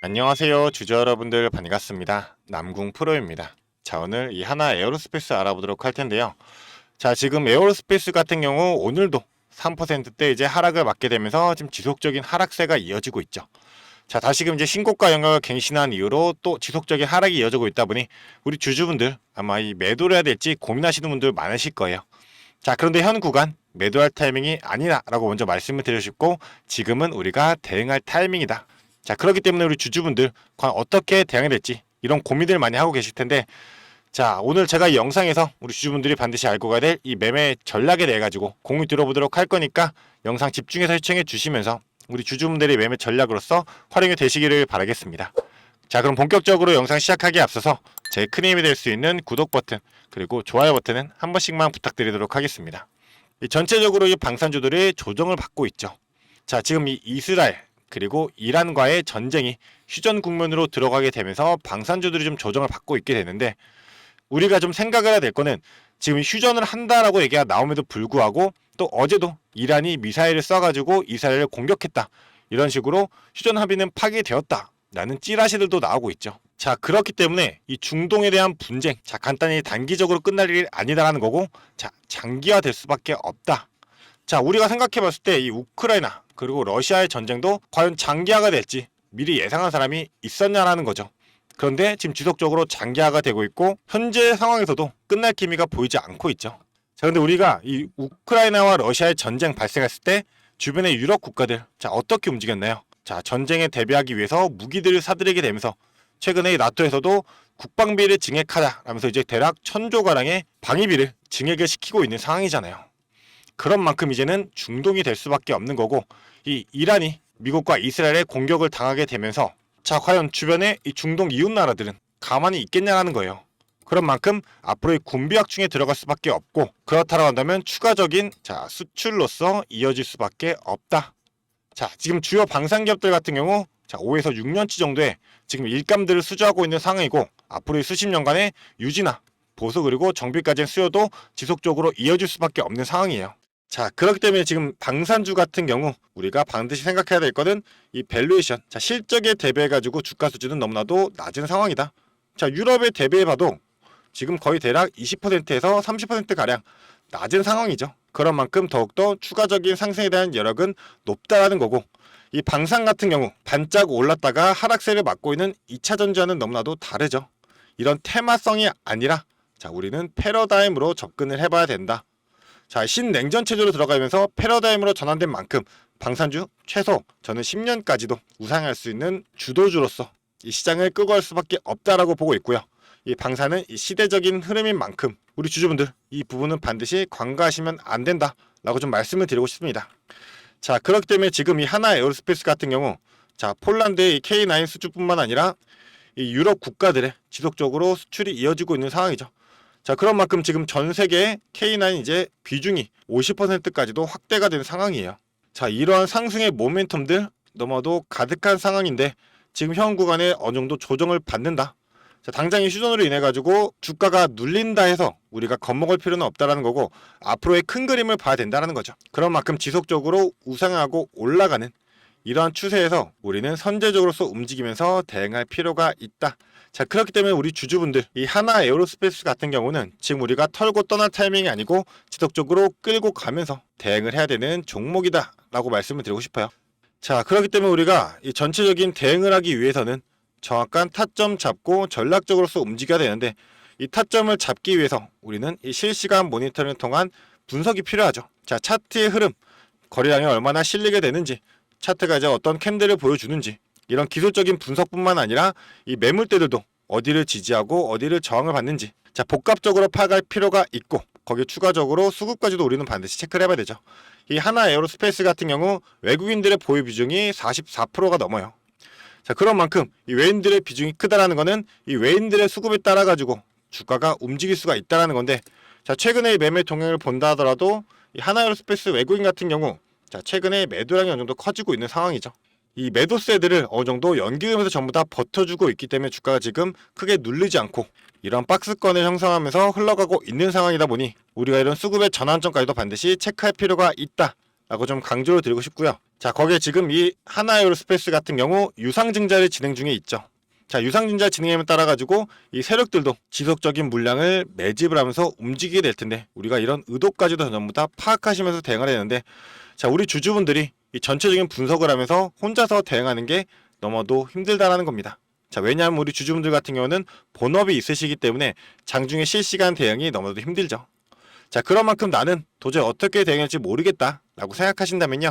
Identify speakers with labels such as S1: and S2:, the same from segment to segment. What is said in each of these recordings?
S1: 안녕하세요. 주주 여러분들 반갑습니다. 남궁 프로입니다. 자 오늘 이 하나 에어로스페이스 알아보도록 할 텐데요. 자 지금 에어로스페이스 같은 경우 오늘도 3%대 이제 하락을 맞게 되면서 지금 지속적인 하락세가 이어지고 있죠. 자 다시금 이제 신고가 영역을 갱신한 이후로 또 지속적인 하락이 이어지고 있다 보니 우리 주주분들 아마 이 매도를 해야 될지 고민하시는 분들 많으실 거예요. 자 그런데 현 구간 매도할 타이밍이 아니다라고 먼저 말씀을 드리고 싶고 지금은 우리가 대응할 타이밍이다 자 그렇기 때문에 우리 주주분들 과연 어떻게 대응해야 될지 이런 고민들 많이 하고 계실 텐데 자 오늘 제가 이 영상에서 우리 주주분들이 반드시 알고 가야 될 이 매매 전략에 대해 가지고 공유 들어보도록 할 거니까 영상 집중해서 시청해 주시면서 우리 주주분들의 매매 전략으로서 활용이 되시기를 바라겠습니다. 자 그럼 본격적으로 영상 시작하기에 앞서서 제 큰 힘이 될 수 있는 구독 버튼 그리고 좋아요 버튼은 한 번씩만 부탁드리도록 하겠습니다. 이 전체적으로 이 방산주들이 조정을 받고 있죠. 자 지금 이 이스라엘 그리고 이란과의 전쟁이 휴전 국면으로 들어가게 되면서 방산주들이 좀 조정을 받고 있게 되는데 우리가 좀 생각을 해야 될 거는 지금 휴전을 한다라고 얘기가 나옴에도 불구하고 또 어제도 이란이 미사일을 쏴가지고 이스라엘을 공격했다 이런 식으로 휴전 합의는 파기되었다 라는 찌라시들도 나오고 있죠. 자 그렇기 때문에 이 중동에 대한 분쟁 자 간단히 단기적으로 끝날 일이 아니다라는 거고 자 장기화될 수밖에 없다. 자 우리가 생각해 봤을 때 이 우크라이나 그리고 러시아의 전쟁도 과연 장기화가 될지 미리 예상한 사람이 있었냐라는 거죠. 그런데 지금 지속적으로 장기화가 되고 있고 현재 상황에서도 끝날 기미가 보이지 않고 있죠. 자 근데 우리가 이 우크라이나와 러시아의 전쟁 발생했을 때 주변의 유럽 국가들 자 어떻게 움직였나요? 자 전쟁에 대비하기 위해서 무기들을 사들이게 되면서 최근에 이 나토에서도 국방비를 증액하자라면서 이제 대략 천조 가량의 방위비를 증액을 시키고 있는 상황이잖아요. 그런 만큼 이제는 중동이 될 수밖에 없는 거고 이 이란이 미국과 이스라엘의 공격을 당하게 되면서 자 과연 주변의 이 중동 이웃 나라들은 가만히 있겠냐라는 거예요. 그런 만큼 앞으로의 군비 확충에 들어갈 수밖에 없고 그렇다고 한다면 추가적인 자 수출로서 이어질 수밖에 없다. 자 지금 주요 방산 기업들 같은 경우 자 5에서 6년치 정도의 지금 일감들을 수주하고 있는 상황이고 앞으로의 수십 년간의 유지나 보수 그리고 정비까지의 수요도 지속적으로 이어질 수밖에 없는 상황이에요. 자 그렇기 때문에 지금 방산주 같은 경우 우리가 반드시 생각해야 될 거는 이 밸류에이션 자 실적에 대비해 가지고 주가 수준은 너무나도 낮은 상황이다. 자 유럽에 대비해 봐도 지금 거의 대략 20%에서 30% 가량 낮은 상황이죠. 그런 만큼 더욱더 추가적인 상승에 대한 여력은 높다라는 거고 이 방산 같은 경우 반짝 올랐다가 하락세를 맞고 있는 2차 전지와는 너무나도 다르죠. 이런 테마성이 아니라 자 우리는 패러다임으로 접근을 해봐야 된다 자, 신냉전 체제로 들어가면서 패러다임으로 전환된 만큼 방산주 최소 저는 10년까지도 우상할 수 있는 주도주로서 이 시장을 끌고 갈 수밖에 없다라고 보고 있고요. 이 방산은 이 시대적인 흐름인 만큼 우리 주주분들 이 부분은 반드시 관가하시면 안 된다라고 좀 말씀을 드리고 싶습니다. 자, 그렇기 때문에 지금 이 하나 에어로스페이스 같은 경우 자, 폴란드의 이 K9 수주뿐만 아니라 이 유럽 국가들의 지속적으로 수출이 이어지고 있는 상황이죠. 자 그런 만큼 지금 전 세계의 K9 이제 비중이 50%까지도 확대가 된 상황이에요. 자 이러한 상승의 모멘텀들 너무도 가득한 상황인데 지금 현 구간에 어느 정도 조정을 받는다. 자 당장 이 휴전으로 인해 가지고 주가가 눌린다 해서 우리가 겁먹을 필요는 없다라는 거고 앞으로의 큰 그림을 봐야 된다는 거죠. 그런 만큼 지속적으로 우상하고 올라가는 이러한 추세에서 우리는 선제적으로서 움직이면서 대응할 필요가 있다. 자 그렇기 때문에 우리 주주분들 이 하나 에어로스페이스 같은 경우는 지금 우리가 털고 떠날 타이밍이 아니고 지속적으로 끌고 가면서 대응을 해야 되는 종목이다 라고 말씀을 드리고 싶어요. 자 그렇기 때문에 우리가 이 전체적인 대응을 하기 위해서는 정확한 타점 잡고 전략적으로서 움직여야 되는데 이 타점을 잡기 위해서 우리는 이 실시간 모니터링을 통한 분석이 필요하죠. 자 차트의 흐름 거래량이 얼마나 실리게 되는지 차트가 이제 어떤 캔들을 보여주는지 이런 기술적인 분석뿐만 아니라 이 매물대들도 어디를 지지하고 어디를 저항을 받는지 자 복합적으로 파악할 필요가 있고 거기에 추가적으로 수급까지도 우리는 반드시 체크를 해봐야 되죠. 이 하나 에어로스페이스 같은 경우 외국인들의 보유 비중이 44%가 넘어요. 자 그런 만큼 이 외인들의 비중이 크다라는 거는 이 외인들의 수급에 따라 가지고 주가가 움직일 수가 있다라는 건데 자 최근에 이 매매 동향을 본다 하더라도 이 하나 에어로스페이스 외국인 같은 경우 자 최근에 매도량이 어느 정도 커지고 있는 상황이죠. 이 매도세들을 어느 정도 연기금에서 전부 다 버텨주고 있기 때문에 주가가 지금 크게 눌리지 않고 이런 박스권을 형성하면서 흘러가고 있는 상황이다 보니 우리가 이런 수급의 전환점까지도 반드시 체크할 필요가 있다. 라고 좀 강조를 드리고 싶고요. 자, 거기에 지금 이 하나에어로스페이스 같은 경우 유상증자를 진행 중에 있죠. 자, 유상증자 진행에 따라 가지고 이 세력들도 지속적인 물량을 매집을 하면서 움직이게 될 텐데 우리가 이런 의도까지도 전부 다 파악하시면서 대응을 되는데 자, 우리 주주분들이 이 전체적인 분석을 하면서 혼자서 대응하는 게 너무도 힘들다라는 겁니다. 자, 왜냐하면 우리 주주분들 같은 경우는 본업이 있으시기 때문에 장중에 실시간 대응이 너무도 힘들죠. 자, 그런 만큼 나는 도저히 어떻게 대응할지 모르겠다라고 생각하신다면요.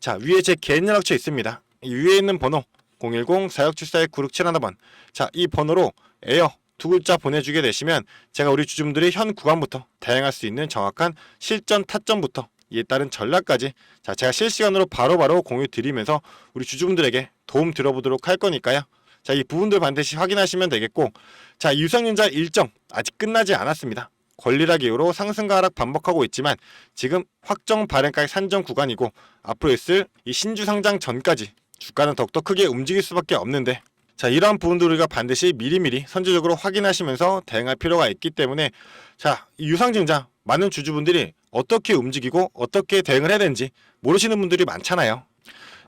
S1: 자, 위에 제 개인 연락처 있습니다. 이 위에 있는 번호 010-4674-9671번. 자, 이 번호로 에어 두 글자 보내주게 되시면 제가 우리 주주분들이 현 구간부터 다양할 수 있는 정확한 실전 타점부터 이에 따른 전략까지 자 제가 실시간으로 바로 바로 공유 드리면서 우리 주주분들에게 도움 들어보도록 할 거니까요. 자 이 부분들 반드시 확인하시면 되겠고 자 유상증자 일정 아직 끝나지 않았습니다. 권리락 이후로 상승과 하락 반복하고 있지만 지금 확정 발행가액 산정 구간이고 앞으로 있을 이 신주 상장 전까지 주가는 더욱더 크게 움직일 수밖에 없는데 자 이러한 부분들 우리가 반드시 미리미리 선제적으로 확인하시면서 대응할 필요가 있기 때문에 자이 유상증자 많은 주주분들이 어떻게 움직이고 어떻게 대응을 해야 되는지 모르시는 분들이 많잖아요.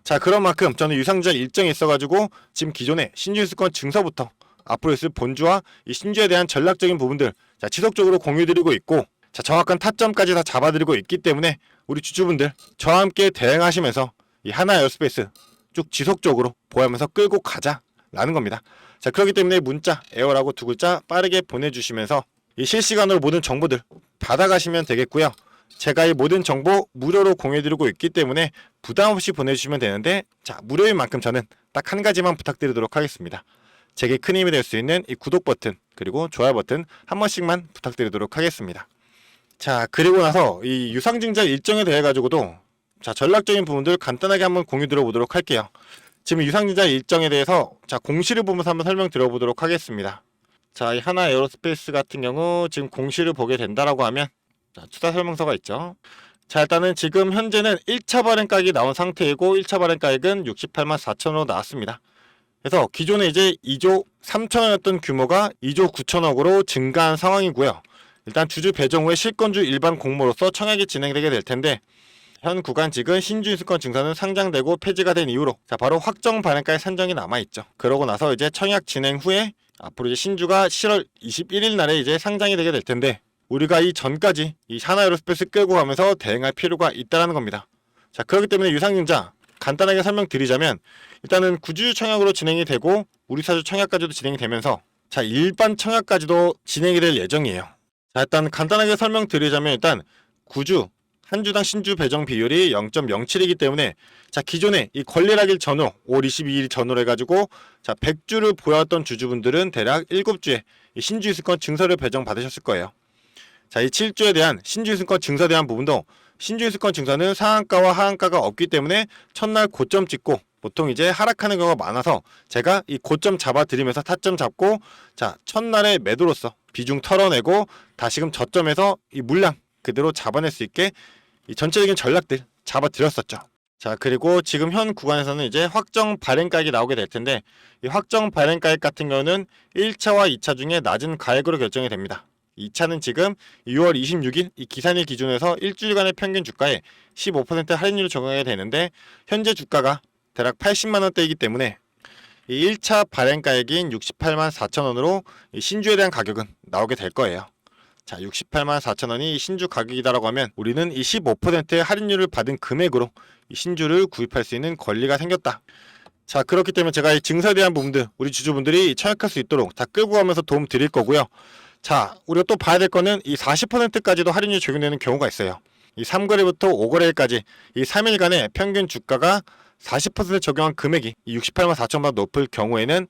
S1: 자 그런 만큼 저는 유상증자 일정이 있어가지고 지금 기존의 신주인수권 증서부터 앞으로 있을 본주와 이 신주에 대한 전략적인 부분들 자 지속적으로 공유드리고 있고 자 정확한 타점까지 다 잡아드리고 있기 때문에 우리 주주분들 저와 함께 대응하시면서 이 하나 에어스페이스 쭉 지속적으로 보하면서 끌고 가자라는 겁니다. 자 그렇기 때문에 문자 에어라고 두 글자 빠르게 보내주시면서 이 실시간으로 모든 정보들 받아가시면 되겠고요. 제가 이 모든 정보 무료로 공유해드리고 있기 때문에 부담 없이 보내주시면 되는데 자 무료인 만큼 저는 딱 한 가지만 부탁드리도록 하겠습니다. 제게 큰 힘이 될 수 있는 이 구독 버튼 그리고 좋아요 버튼 한 번씩만 부탁드리도록 하겠습니다. 자 그리고 나서 이 유상증자 일정에 대해 가지고도 자 전략적인 부분들 간단하게 한번 공유 들어보도록 할게요. 지금 유상증자 일정에 대해서 자 공시를 보면서 한번 설명 드려보도록 하겠습니다. 자, 이 하나 에어로스페이스 같은 경우 지금 공시를 보게 된다라고 하면 자, 투자 설명서가 있죠. 자, 일단은 지금 현재는 1차 발행가액이 나온 상태이고 1차 발행가액은 68만 4천으로 나왔습니다. 그래서 기존에 이제 2조 3천원이었던 규모가 2조 9천억으로 증가한 상황이고요. 일단 주주 배정 후에 실권주 일반 공모로서 청약이 진행되게 될 텐데 현 구간직은 신주인수권 증서는 상장되고 폐지가 된 이후로 자 바로 확정 발행가의 산정이 남아 있죠. 그러고 나서 이제 청약 진행 후에 앞으로 이제 신주가 7월 21일 날에 이제 상장이 되게 될 텐데 우리가 이 전까지 이 하나 에로스페이스 끌고 가면서 대응할 필요가 있다라는 겁니다. 자 그렇기 때문에 유상증자 간단하게 설명드리자면 일단은 구주 청약으로 진행이 되고 우리 사주 청약까지도 진행이 되면서 자 일반 청약까지도 진행이 될 예정이에요. 자 일단 간단하게 설명드리자면 일단 구주 한 주당 신주 배정 비율이 0.07이기 때문에 자 기존에 이 권리락일 전후 5월 22일 전후로 해가지고 자 100주를 보였던 주주분들은 대략 7주에 이 신주이승권 증서를 배정 받으셨을 거예요. 자 이 7주에 대한 신주이승권 증서에 대한 부분도 신주이승권 증서는 상한가와 하한가가 없기 때문에 첫날 고점 찍고 보통 이제 하락하는 경우가 많아서 제가 이 고점 잡아드리면서 타점 잡고 자 첫날에 매도로서 비중 털어내고 다시금 저점에서 이 물량 그대로 잡아낼 수 있게 이 전체적인 전략들 잡아드렸었죠. 자 그리고 지금 현 구간에서는 이제 확정 발행 가액이 나오게 될 텐데 이 확정 발행 가액 같은 경우는 1차와 2차 중에 낮은 가액으로 결정이 됩니다. 2차는 지금 6월 26일 이 기산일 기준에서 일주일간의 평균 주가에 15% 할인율을 적용하게 되는데 현재 주가가 대략 80만 원대이기 때문에 이 1차 발행가액인 68만 4천 원으로 이 신주에 대한 가격은 나오게 될 거예요. 자, 68만 4천 원이 신주 가격이다라고 하면 우리는 이 15%의 할인율을 받은 금액으로 이 신주를 구입할 수 있는 권리가 생겼다. 자, 그렇기 때문에 제가 이 증서에 대한 부분들 우리 주주분들이 청약할 수 있도록 다 끌고 가면서 도움 드릴 거고요. 자, 우리가 또 봐야 될 거는 이 40%까지도 할인율 적용되는 경우가 있어요. 이 3거래부터 5거래일까지 이 3일간의 평균 주가가 40% 적용한 금액이 이 68만 4천보다 높을 경우에는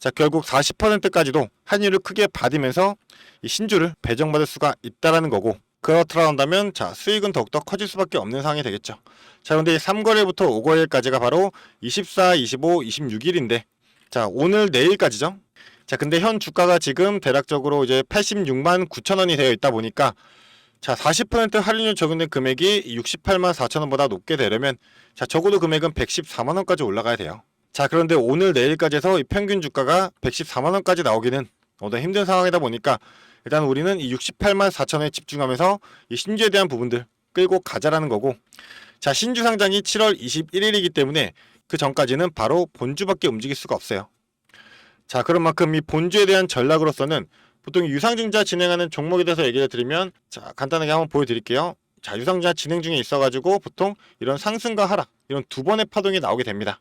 S1: 자 결국 40%까지도 할인율을 크게 받으면서 이 신주를 배정받을 수가 있다라는 거고 그렇더라 한다면 자 수익은 더욱더 커질 수밖에 없는 상황이 되겠죠. 자 근데 3거래부터 5거래일까지가 바로 24, 25, 26일인데 자 오늘 내일까지죠. 자 근데 현 주가가 지금 대략적으로 이제 86만 9천 원이 되어 있다 보니까 자 40% 할인율 적용된 금액이 68만 4천 원보다 높게 되려면 자 적어도 금액은 114만 원까지 올라가야 돼요. 자 그런데 오늘 내일까지 해서 이 평균 주가가 114만 원까지 나오기는 너무 힘든 상황이다 보니까 일단 우리는 이 68만 4천 원에 집중하면서 이 신주에 대한 부분들 끌고 가자라는 거고 자, 신주 상장이 7월 21일이기 때문에 그 전까지는 바로 본주밖에 움직일 수가 없어요. 자, 그런 만큼 이 본주에 대한 전략으로서는 보통 유상증자 진행하는 종목에 대해서 얘기를 드리면 자, 간단하게 한번 보여드릴게요. 자, 유상증자 진행 중에 있어가지고 보통 이런 상승과 하락 이런 두 번의 파동이 나오게 됩니다.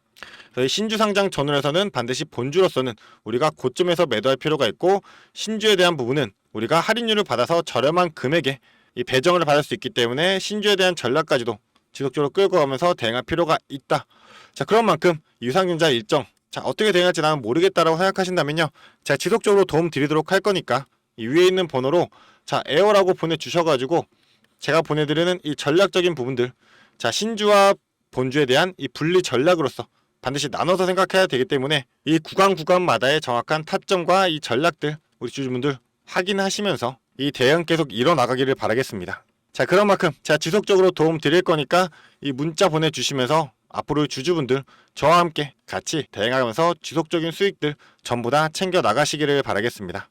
S1: 그래서 이 신주 상장 전후에서는 반드시 본주로서는 우리가 고점에서 매도할 필요가 있고 신주에 대한 부분은 우리가 할인율을 받아서 저렴한 금액에 이 배정을 받을 수 있기 때문에 신주에 대한 전략까지도 지속적으로 끌고 가면서 대응할 필요가 있다. 자 그런 만큼 유상증자 일정 자 어떻게 대응할지 나는 모르겠다라고 생각하신다면요. 제가 지속적으로 도움 드리도록 할 거니까 이 위에 있는 번호로 자 에어라고 보내주셔가지고 제가 보내드리는 이 전략적인 부분들 자 신주와 본주에 대한 이 분리 전략으로서 반드시 나눠서 생각해야 되기 때문에 이 구간 구간마다의 정확한 타점과 이 전략들 우리 주주분들 확인하시면서 이 대응 계속 이뤄나가기를 바라겠습니다. 자 그런 만큼 제가 지속적으로 도움 드릴 거니까 이 문자 보내주시면서 앞으로 주주분들 저와 함께 같이 대응하면서 지속적인 수익들 전부 다 챙겨 나가시기를 바라겠습니다.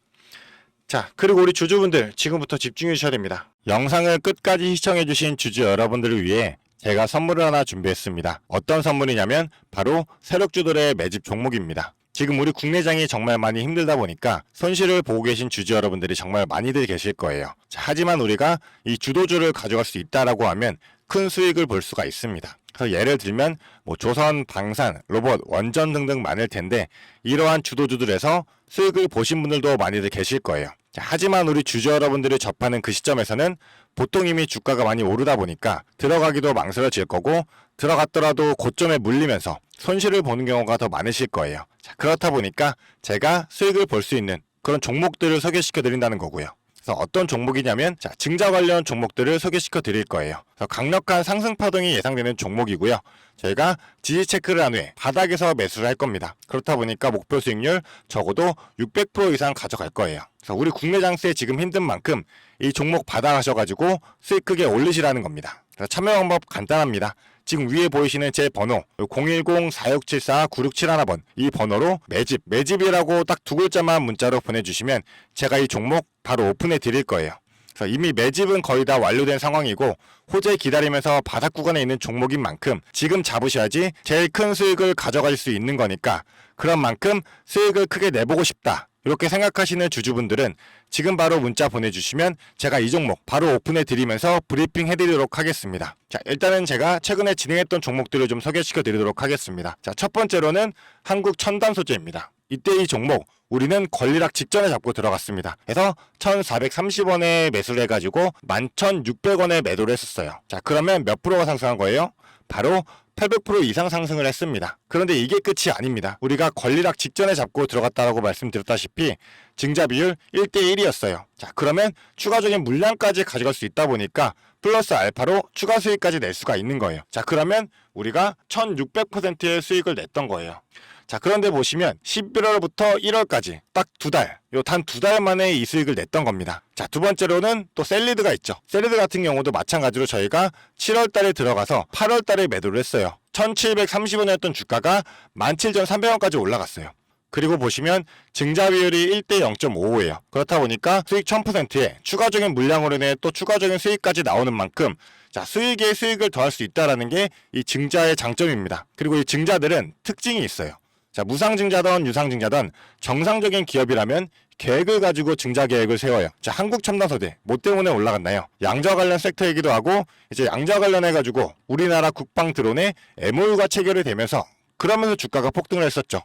S1: 자 그리고 우리 주주분들 지금부터 집중해 주셔야 됩니다. 영상을 끝까지 시청해 주신 주주 여러분들을 위해 제가 선물을 하나 준비했습니다. 어떤 선물이냐면 바로 세력주들의 매집 종목입니다. 지금 우리 국내장이 정말 많이 힘들다 보니까 손실을 보고 계신 주주 여러분들이 정말 많이들 계실 거예요. 자, 하지만 우리가 이 주도주를 가져갈 수 있다라고 하면 큰 수익을 볼 수가 있습니다. 그래서 예를 들면 뭐 조선, 방산, 로봇, 원전 등등 많을 텐데 이러한 주도주들에서 수익을 보신 분들도 많이들 계실 거예요. 자, 하지만 우리 주주 여러분들이 접하는 그 시점에서는 보통 이미 주가가 많이 오르다 보니까 들어가기도 망설여질 거고 들어갔더라도 고점에 물리면서 손실을 보는 경우가 더 많으실 거예요. 자, 그렇다 보니까 제가 수익을 볼 수 있는 그런 종목들을 소개시켜 드린다는 거고요. 그래서 어떤 종목이냐면 자, 증자 관련 종목들을 소개시켜 드릴 거예요. 강력한 상승 파동이 예상되는 종목이고요. 저희가 지지 체크를 한 후에 바닥에서 매수를 할 겁니다. 그렇다 보니까 목표 수익률 적어도 600% 이상 가져갈 거예요. 그래서 우리 국내 장세에 지금 힘든 만큼 이 종목 받아가셔가지고 수익 크게 올리시라는 겁니다. 그래서 참여 방법 간단합니다. 지금 위에 보이시는 제 번호 010-4674-9671번 이 번호로 매집 매집이라고 딱 두 글자만 문자로 보내주시면 제가 이 종목 바로 오픈해 드릴 거예요. 그래서 이미 매집은 거의 다 완료된 상황이고 호재 기다리면서 바닥 구간에 있는 종목인 만큼 지금 잡으셔야지 제일 큰 수익을 가져갈 수 있는 거니까 그런 만큼 수익을 크게 내보고 싶다. 이렇게 생각하시는 주주분들은 지금 바로 문자 보내주시면 제가 이 종목 바로 오픈해 드리면서 브리핑 해드리도록 하겠습니다. 자, 일단은 제가 최근에 진행했던 종목들을 좀 소개시켜 드리도록 하겠습니다. 자, 첫 번째로는 한국 첨단 소재입니다. 이때 이 종목 우리는 권리락 직전에 잡고 들어갔습니다. 그래서 1,430원에 매수를 해가지고 11,600원에 매도를 했었어요. 자, 그러면 몇 프로가 상승한 거예요? 바로 800% 이상 상승을 했습니다. 그런데 이게 끝이 아닙니다. 우리가 권리락 직전에 잡고 들어갔다라고 말씀드렸다시피 증자 비율 1대1이었어요. 자, 그러면 추가적인 물량까지 가져갈 수 있다 보니까 플러스 알파로 추가 수익까지 낼 수가 있는 거예요. 자, 그러면 우리가 1600%의 수익을 냈던 거예요. 자, 그런데 보시면 11월부터 1월까지 딱 두 달, 요 단 두 달 만에 이 수익을 냈던 겁니다. 자, 두 번째로는 또 셀리드가 있죠. 셀리드 같은 경우도 마찬가지로 저희가 7월 달에 들어가서 8월 달에 매도를 했어요. 1730원이었던 주가가 17,300원까지 올라갔어요. 그리고 보시면 증자 비율이 1대 0.55예요. 그렇다 보니까 수익 1000%에 추가적인 물량으로 인해 또 추가적인 수익까지 나오는 만큼 자, 수익에 수익을 더할 수 있다라는 게 이 증자의 장점입니다. 그리고 이 증자들은 특징이 있어요. 자, 무상증자든 유상증자든 정상적인 기업이라면 계획을 가지고 증자 계획을 세워요. 자, 한국 첨단소재 뭐 때문에 올라갔나요? 양자 관련 섹터이기도 하고 이제 양자 관련해 가지고 우리나라 국방 드론에 MOU가 체결이 되면서 그러면서 주가가 폭등을 했었죠.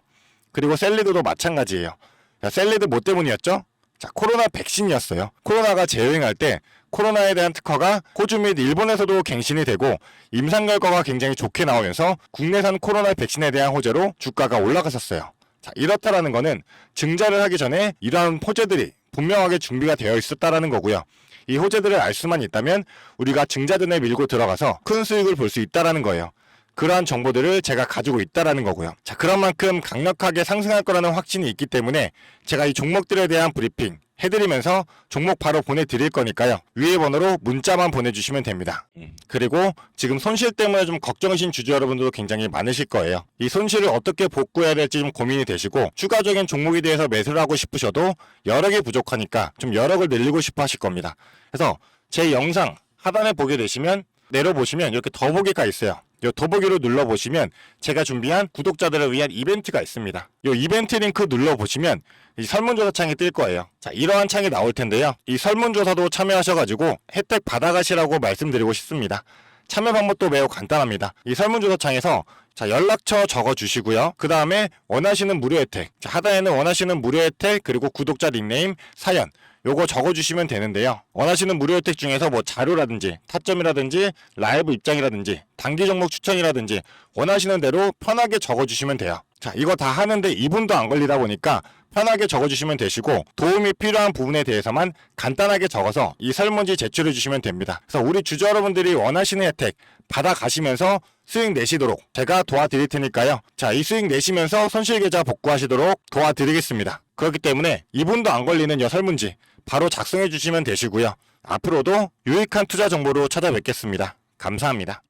S1: 그리고 셀리드도 마찬가지예요. 자, 셀리드 뭐 때문이었죠? 자, 코로나 백신이었어요. 코로나가 재유행할 때 코로나에 대한 특허가 호주 및 일본에서도 갱신이 되고 임상 결과가 굉장히 좋게 나오면서 국내산 코로나 백신에 대한 호재로 주가가 올라갔었어요. 자, 이렇다라는 거는 증자를 하기 전에 이러한 호재들이 분명하게 준비가 되어 있었다라는 거고요. 이 호재들을 알 수만 있다면 우리가 증자전에 밀고 들어가서 큰 수익을 볼 수 있다라는 거예요. 그러한 정보들을 제가 가지고 있다라는 거고요. 자, 그런 만큼 강력하게 상승할 거라는 확신이 있기 때문에 제가 이 종목들에 대한 브리핑 해드리면서 종목 바로 보내드릴 거니까요. 위에 번호로 문자만 보내주시면 됩니다. 그리고 지금 손실 때문에 좀 걱정이신 주주 여러분들도 굉장히 많으실 거예요. 이 손실을 어떻게 복구해야 될지 좀 고민이 되시고 추가적인 종목에 대해서 매수를 하고 싶으셔도 여력이 부족하니까 좀 여력을 늘리고 싶어 하실 겁니다. 그래서 제 영상 하단에 보게 되시면 내려보시면 이렇게 더보기가 있어요. 이 더보기로 눌러보시면 제가 준비한 구독자들을 위한 이벤트가 있습니다. 이 이벤트 링크 눌러보시면 이 설문조사 창이 뜰 거예요. 자, 이러한 창이 나올 텐데요. 이 설문조사도 참여하셔가지고 혜택 받아가시라고 말씀드리고 싶습니다. 참여 방법도 매우 간단합니다. 이 설문조사 창에서 자, 연락처 적어 주시고요. 그 다음에 원하시는 무료 혜택. 자, 하단에는 원하시는 무료 혜택, 그리고 구독자 닉네임, 사연. 요거 적어 주시면 되는데요. 원하시는 무료 혜택 중에서 뭐 자료라든지 타점이라든지 라이브 입장이라든지 단기 종목 추천이라든지 원하시는 대로 편하게 적어 주시면 돼요. 자, 이거 다 하는데 2분도 안 걸리다 보니까 편하게 적어 주시면 되시고 도움이 필요한 부분에 대해서만 간단하게 적어서 이 설문지 제출해 주시면 됩니다. 그래서 우리 주주 여러분들이 원하시는 혜택 받아 가시면서 수익 내시도록 제가 도와드릴 테니까요. 자, 이 수익 내시면서 손실 계좌 복구하시도록 도와드리겠습니다. 그렇기 때문에 2분도 안 걸리는 여 설문지 바로 작성해 주시면 되시고요. 앞으로도 유익한 투자 정보로 찾아뵙겠습니다. 감사합니다.